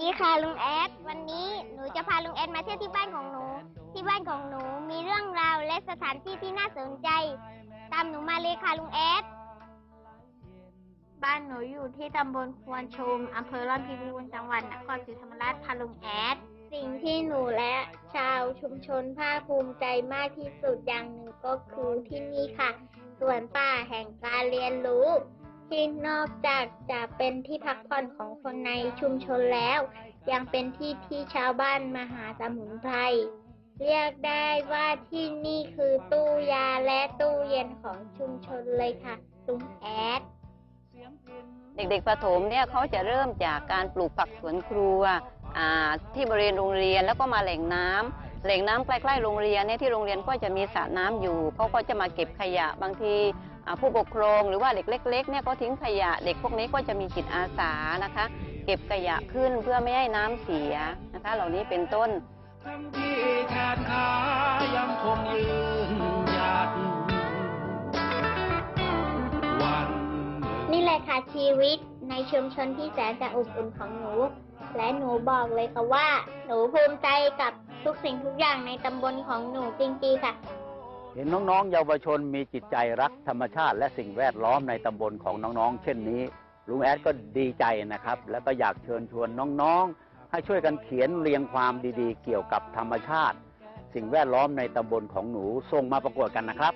ดีค่ะลุงแอด วันนี้หนูจะพาลุงแอดมาเที่ยวที่บ้านของหนู ที่บ้านของหนูมีเรื่องราวและสถานที่ที่น่าสนใจ ตามหนูมาเลยค่ะลุงแอด บ้านหนูอยู่ที่ตำบลควรชมอำเภอร่อนพิบูรณ์จังหวัดนครศรีธรรมราชค่ะลุงแอด สิ่งที่หนูและชาวชุมชนภาคภูมิใจมากที่สุดอย่างหนึ่งก็คือที่นี่ค่ะ สวนป่าแห่งการเรียนรู้ ที่นอกจากจะเป็นที่พักผ่อนของคนในชุมชนแล้ว ยังเป็นที่ที่ชาวบ้านมาหาสมุนไพรเรียกได้ว่าที่นี่คือตู้ยาและตู้เย็นของชุมชนเลยค่ะลุงแอด เด็กๆประถมเนี่ยเขาจะเริ่มจากการปลูกผักสวนครัวที่บริเวณโรงเรียนแล้วก็มาแหล่งน้ำแหล่งน้ำใกล้ๆโรงเรียนเนี่ยที่โรงเรียนก็จะมีสระน้ำอยู่เขาก็จะมาเก็บขยะบางที ผู้ปกครองหรือว่าเด็กเล็กๆเนี่ยเขาทิ้งขยะ เด็กพวกนี้ก็จะมีจิตอาสานะคะ เก็บขยะขึ้นเพื่อไม่ให้น้ำเสียนะคะ เหล่านี้เป็นต้นที่แขนขายังคงยืนหยัดวันนี่แหละค่ะชีวิตในชุมชนที่แสนจะอบอุ่นของหนู และหนูบอกเลยค่ะว่า หนูภูมิใจกับทุกสิ่งทุกอย่างในตำบลของหนูจริงๆค่ะ เห็นน้องๆ เยาวชนมีจิตใจรักธรรมชาติ และสิ่งแวดล้อมในตำบลของน้องๆ เช่นนี้ ลุงแอดก็ดีใจนะครับ แล้วก็อยากเชิญชวนน้องๆ ให้ช่วยกันเขียนเรียงความดีๆ เกี่ยวกับธรรมชาติ สิ่งแวดล้อมในตำบลของหนูส่งมาประกวดกันนะครับ